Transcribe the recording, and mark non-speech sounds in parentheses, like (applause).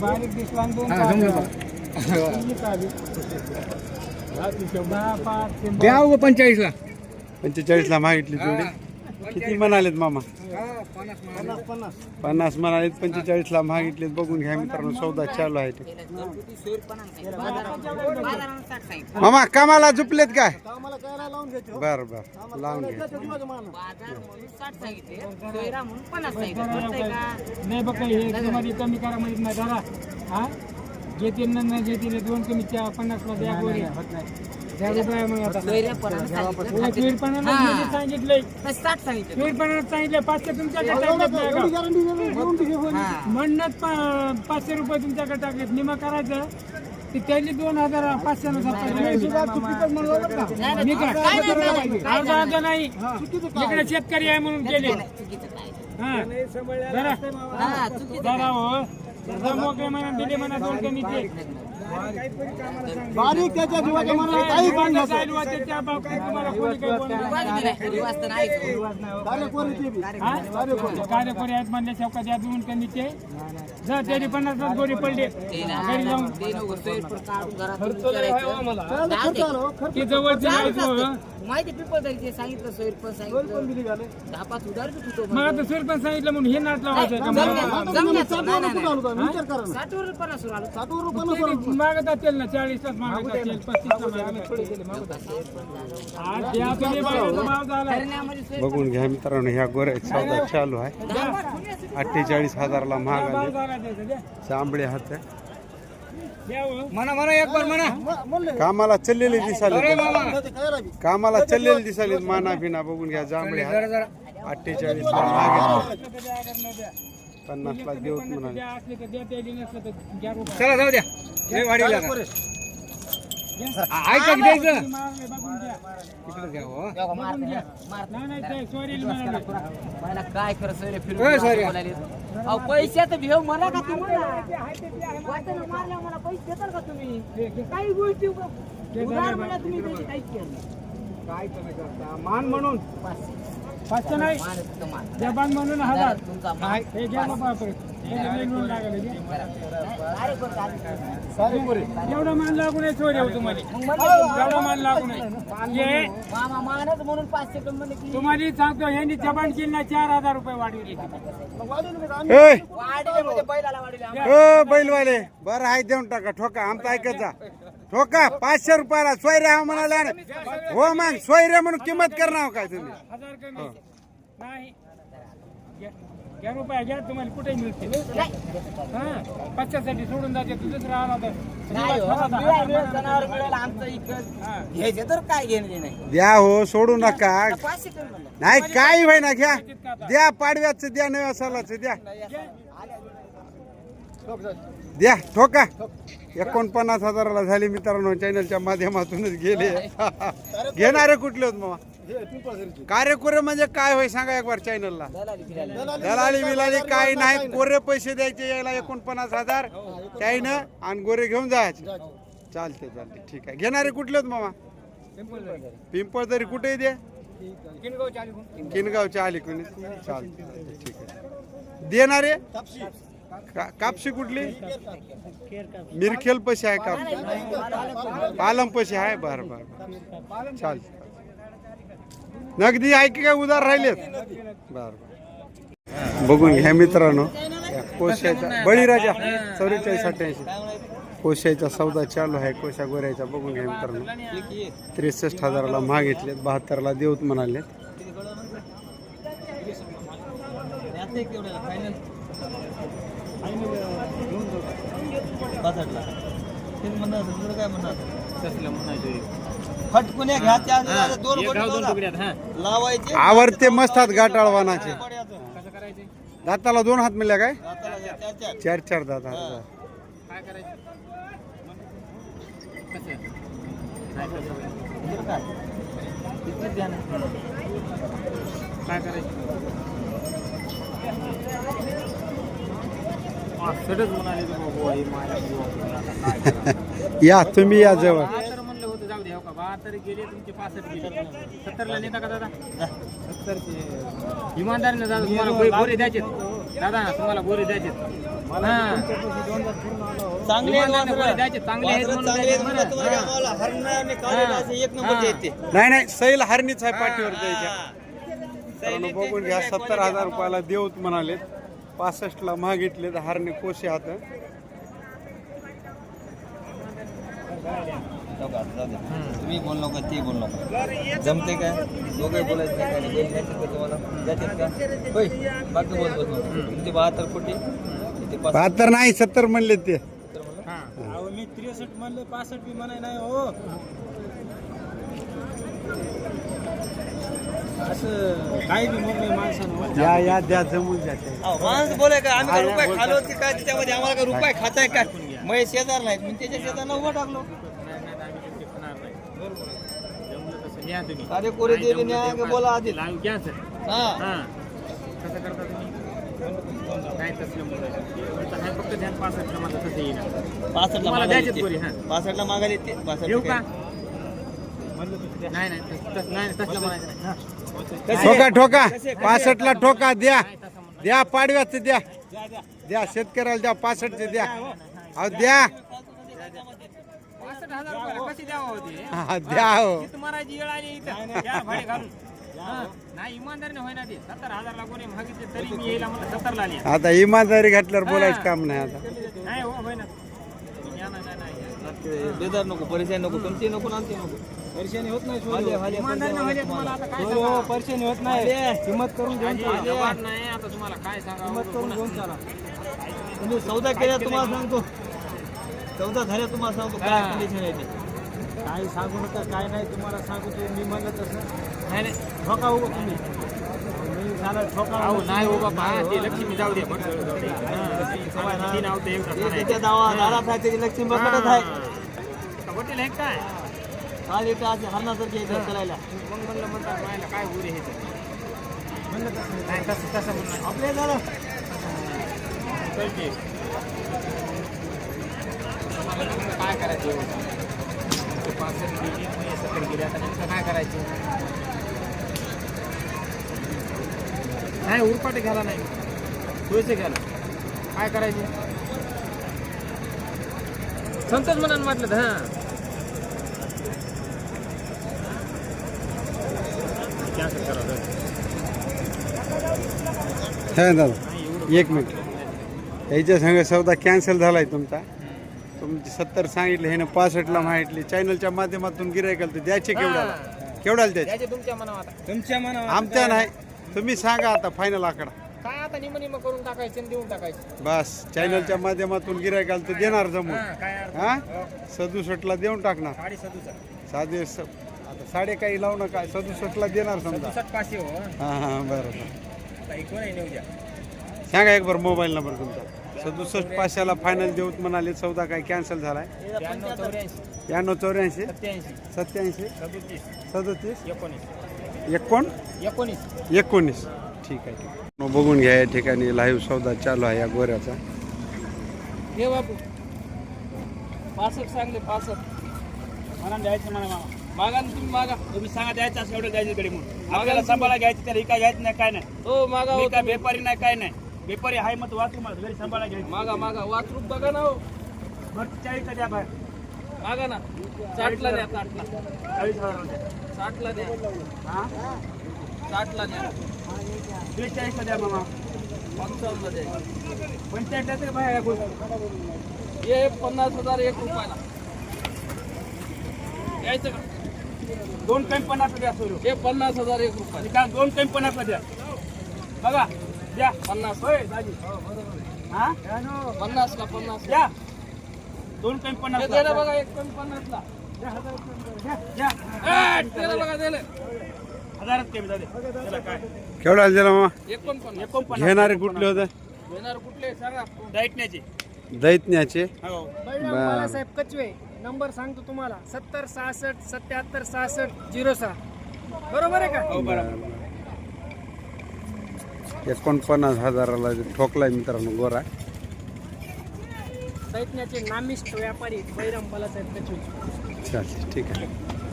बारीक दिसला दोन हा, (laughs) पंचेचाळीसला. पंचेचाळीस ला मागितली जोडी. किती म्हणालेत मामा? पन्नास म्हणालेत पंचेचाळीस ला मागितलेत बघून घ्या मित्रांनो सौदा चालू आहे ते. मामा कामाला झुपलेत काय? बर बर. लावून घ्या. हे म्हणजे हा घेतील ना नाही घेतील दोन कमी चार पन्नासला द्या गोळी द्या रुपये मग आता. हो, पीडपणानं म्हणजे सांगितलंय. सांगितलं. पाचशे तुमच्याकडे टाकलेत नाही का? म्हणणं पा- पाचशे रुपये तुमच्याकडे टाकलेत. निमा करायचं. ते त्यांनी दोन हजार पाचशे मी काय अर्धा अर्धा नाही. इकडे शेतकरी आहे म्हणून केले. हा. जरा. जरा हो. जरा मोकळे म्हणा दिले म्हणा दोन कमी ते बारीक त्याच्या जीवाच्या मनाला काही पण नसेल. तुम्हाला ते बी. हा? कार्यकर्ते आहेत म्हणले शेवका द्या दोन कमीचे जर त्यांनी पन्नास गोडी पडले घरी जाऊन त्याला खर्च आला हो, खर्च ते. माहिती पिपल ते सांगितलं सोयर पण पण सांगितलं दिली घाले. दहा पाच उधार बी तुटो मग आता सर पण सांगितलं म्हणून हे नाट लावायचं का जमलं. मला? आता जमलं. तुम्ही साठवर कुठं आलो तुम्ही? विचार करा ना. साठ वर पन्नास पन्नास ते मागत असेल ना चाळीसलाच मागत असेल बघून घ्या मित्रांनो ह्या गोऱ्या सौदा चालू आहे. अठ्ठेचाळीस हजारला महाग आले. जांभळे हात हो. म्हणा म्हणा एक बार म्हणा. कामाला चाललेले दिसाले? कामाला चाललेले दिसाले माना बिना बघून घ्या जांभळे हात. अठ्ठेचाळीस द्या. पन्नास ला देऊत पन्नास म्हणाले. द्या असले तर द्या त्याला नसलं तर घ्या रुपये. चला जाऊ द्या. लय वाढीला? आ- ऐका की द्यायचं. तिकडे घ्या हो. मला काय खरं सोयर फिरून. बोलायले? अहो पैशात भेव म्हणा का तुम्ही वाटेनं मारल्या मला पैसे देताल का तुम्ही? काही गोष्टी उधार म्हणा तुम्ही त्याची काहीच केलं काय तुम्ही करता? मान म्हणून. पाचशे. द्या बांध म्हणून हजार. तुमचा हे घ्या परत. हे हे. एवढा मान लागू नये चोरी हो तुम्हाला. मग म्हणलं, एवढा मान लागू नये. हे मामा मानच म्हणून पाचशे तुम्हाला सांगतो यांनी जबान केली ना चार हजार रुपये वाढवली म्हणजे बैलाला वाढले ओ बैलवाले बरं आहे देऊन टाका ठोका आमचा ऐकत जा. ठोका पाचशे रुपयाला सोयरे हा म्हणाले ना. हो मग सोयरे म्हणून किंमत करणार काय तुम्ही? हजार कमी नाही. घ्या- रुपये घ्या तुम्हाला कुठे मिळते हा? पाचशेसाठी सोडून जाते तू दुसरा आला तर. नाही हो, हजार- मिळालं, मिळालं, जनावर मिळालं, आमचं इकडं हा. घ्यायचं तर काय घेणं नाही द्या हो सोडू नका. नाही काही होय ना घ्या. द्या पाडव्याचं द्या नव्या सालाचं द्या. द्या ठोका. एकोणपन्नास हजाराला झाली मित्रांनो चॅनलच्या माध्यमातूनच गेले. (laughs) घेणारे कुठले होत मामा? कार्य कोरे म्हणजे काय होय सांगा एक बार चॅनलला दलाली बिलाली काय नाही. कोरे पैसे द्यायचे यायला एकोणपन्नास हजार. त्याईनं आणि गोरे घेऊन जायचे. चालते चालते ठीक आहे. घेणारे कुठले आहेत मामा? पिंपळ तरी कुठे दे. किनगावच्या आली कोणी चालते ठीक आहे. देणारे? कापशी. का- कापशी कुठली? मिरखेल पैसे आहे कापशी. पालम पैसे आहे? बर बर चालते नगदी आहे की काय उधार राहिलेत? बर बघून घ्या मित्रांनो. या कोशाचा बळीराजा चौवेचाळीस अठ्ठ्याऐंशी. कोशाचा सौदा चालू आहे कोशा गोऱ्याचा. बघून घ्या मित्रांनो. त्रेसष्ट हजाराला मागितलेत बहात्तरला देऊत म्हणाले फटकून घ्या त्या दोन कोटी लावायचे. आवडते मस्त हात गाठाळवानाचे दाताला दोन हात मिळल्या काय? चार चार. दात (laughs) या तुम्ही या जवळ. बहात्तर गेले तुमचे पासष्ट गेले सत्तरला नेता का दादा? इमानदारीने दादा तुम्हाला गोरे- गोरे द्यायचे दादा तुम्हाला गोरे द्यायचे चांगले आहेत वासरं. गोरे द्यायचे चांगले आहेत वासरं म्हणून चांगले आहेत द्यायचे म्हणून तुम्हाला बरं. आम्हाला हरणं आणि काळे असे एक नंबरचे आहेत ते नाही नाही सैल हरणीच आहे पाठीवर द्यायच्या. बघून घ्या सत्तर हजार रुपयाला देऊत म्हणाले पासष्टला मागितले तर हारणे कोशे हात तुम्ही बोल नका ते बोल नका. जमते काय? दोघे बोलायचं काय काय नाही. बैल घ्यायचे का तुम्हाला का? होय. बाकी बोल बोल तुमचे बहात्तर कोटी? बहात्तर नाही सत्तर म्हणले ते. मी त्रेसष्ट म्हणले पासष्ट बी म्हणाय नाही हो. असं काही बी म्हणले माणसानं या या द्या जमून माणूस बोलाय का? आम्ही काय नाही, रुपये. खालो की काय? त्याच्यामध्ये आम्हाला काय रुपये खाताय काय मग शेजार नाहीत मी त्याच्या शेजारला उभं टाकलो. तुम्ही. अरे कोरे नाही जमलं का. बोला आधी लाईव्ह घ्या सर. हा. हा. कसं करता तुम्ही? काय तसलं मुलं आहे फक्त ध्यान पासष्टला माझं तसं येईल. पासष्टला तुम्हाला मागायला द्यायचेच पोरी, येते. हा. पासष्टला मागायला येते. येऊ पासष्ट का? काय? नाही नाही तस- तस- नाही तसलं म्हणायचं नाही. ठोका ठोका. पासष्टला ठोका द्या. द्या पाडव्याचं द्या. द्या शेतकऱ्याला द्या पासष्टचे द्या अहो द्या. पासष्ट हजार रुपयाला कशी द्यावं होती? हा, द्या हो. तिथं मारायची वेळ आली इथं. चार भाडे घालून. हा. नाही इमानदारीने होईना ते. सत्तर हजारला कोणी मागितले तरी मी येईल म्हणलं सत्तरला आली. आता इमानदारी घातल्यावर बोलायचं काम नाही आता. नाही हो होईना. तुम्ही या ना, नाही, नाही. ते बेजार नको परेशान नको तुमची नको ना आमची नको. परेशानी होत नाही इमानदारीने तुम्हाला आता काय हो सांगावं? परेशानी होत नाही. हिंमत करून घेऊन माझी जबाब नाही. आता तुम्हाला काय सांगावं? हिंमत करून घेऊन चाला. तुम्ही सौदा केल्या तुम्हाला सांगतो. सौदा झाल्या तुम्हाला सांगतो काय. कंडिशन आहे ते. काय सांगू नका काय नाही तुम्हाला सांगू ते मी म्हणत तसं नाही नाही. ठोका हो तुम्ही. मी झाला ठोका नाही ते लक्ष्मी जाऊ दे नाव ते. त्याच्या दावा त्याची लक्ष्मी बघतच आहे. हॉटेल आहे काय? इथं असे हरणासारखे इथं करायला. मग म्हणलं म्हणतात काय उरे हे. नाही. तसं तसं म्हणणं आपले झालं कळते. मला नेमकं काय करायचं पासष्ट गेली, सत्तर गेली, आता नेमकं काय करायचं नाही उरपाटे घ्यायला नाही. पैसे घ्यायला. काय करायचे? संतोष म्हणून म्हटलं तर, हा. दादा एक मिनिट. याच्या संग सौदा कॅन्सल झालाय तुमचा. तुमची सत्तर सांगितले हे ना पासष्टला मागितले. चॅनलच्या माध्यमातून गिरायकाल तर द्यायचे केवढ्याला? केवढ्याला द्यायचे? द्यायचे तुमच्या मनावर आता. तुमच्या मनावर आमच्या नाही. तुम्ही सांगा आता फायनल आकडा. काय आता निम निम करून टाकायचे आणि देऊन टाकायचे? बस चॅनलच्या माध्यमातून गिरायकाल तर देणार जमून. हा, काय अर्थ? हा? सदुसष्टला देऊन टाकणार. साडे सदुसष्ट. साधे स- आता साडे काही लावू नका सदुसष्टला देणार समजा. सदुसष्ट पाचशे हो. हा हा बरं. बरं आता आहे सांगा एक बरं मोबाईल नंबर तुमचा. सदुसष्ट पाचशेला फायनल देऊत म्हणाले चौदा काय कॅन्सल झालाय. ब्याण्णव चौऱ्याऐंशी. याण्णव चौऱ्याऐंशी सत्याऐंशी. सदोतीस. सदतीस एकोणीस एकोण? एकोणीस. एकोणीस ठीक आहे ठीक आहे. मग बघून घ्या या ठिकाणी लाईव्ह सौदा चालू आहे या गोऱ्याचा. हे बापू. पासष्ट सांगले पासष्ट. मला द्यायचं म्हणा मामा मागा ना तुम्ही मागा. तुम्ही सांगा द्यायचं असं एवढं द्यायचं कडे म्हणून. आपल्याला सांभाळा घ्यायचं त्याला काय घ्यायचं नाही काय नाही. हो मागा मी हो काय. व्यापारी नाही काय नाही. व्यापारी आहे मग वाचू मला घरी सांभाळा घ्यायचं. मागा मागा वाचरूप बघा ना हो. बरं चाळीस द्या बाहेर. मागा ना. साठला द्या साठला. चाळीस हजार द्या. साठला द्या. हा? साठला द्या. बेचाळीसला द्या मामा. पंचावन्न द्या. पंचायतला तरी बाहेर आहे. हे पन्नास हजार एक रुपयाला. यायचं का? दोन काही पन्नास द्या सोडू हे पन्नास हजार एक रुपयाला. का दोन काही पन्नासला द्या. बघा. द्या पन्नास. हा? पन्नासला पन्नास द्या. दोन हे पन्नास बघा एक बघा दिलं हजारात कमी दे त्याला काय केवढ्याला दिला एकोणपन्नास एकोणपन्नास घेणारे कुठले होते? घेणार कुठले सांगा. दैतण्याचे हो. बर. बाळासाहेब कचवे. नंबर सांगतो तुम्हाला. सत्तर सहासष्ट सत्याहत्तर सहासष्ट झिरो सहा. बरोबर आहे का? हो बरोबर. एकोणपन्नास हजाराला ठोकलाय मित्रांनो गोरा. दैतण्याचे नामिष्ट व्यापारी बळीराम बाळासाहेब कचवे चालते ठीक आहे.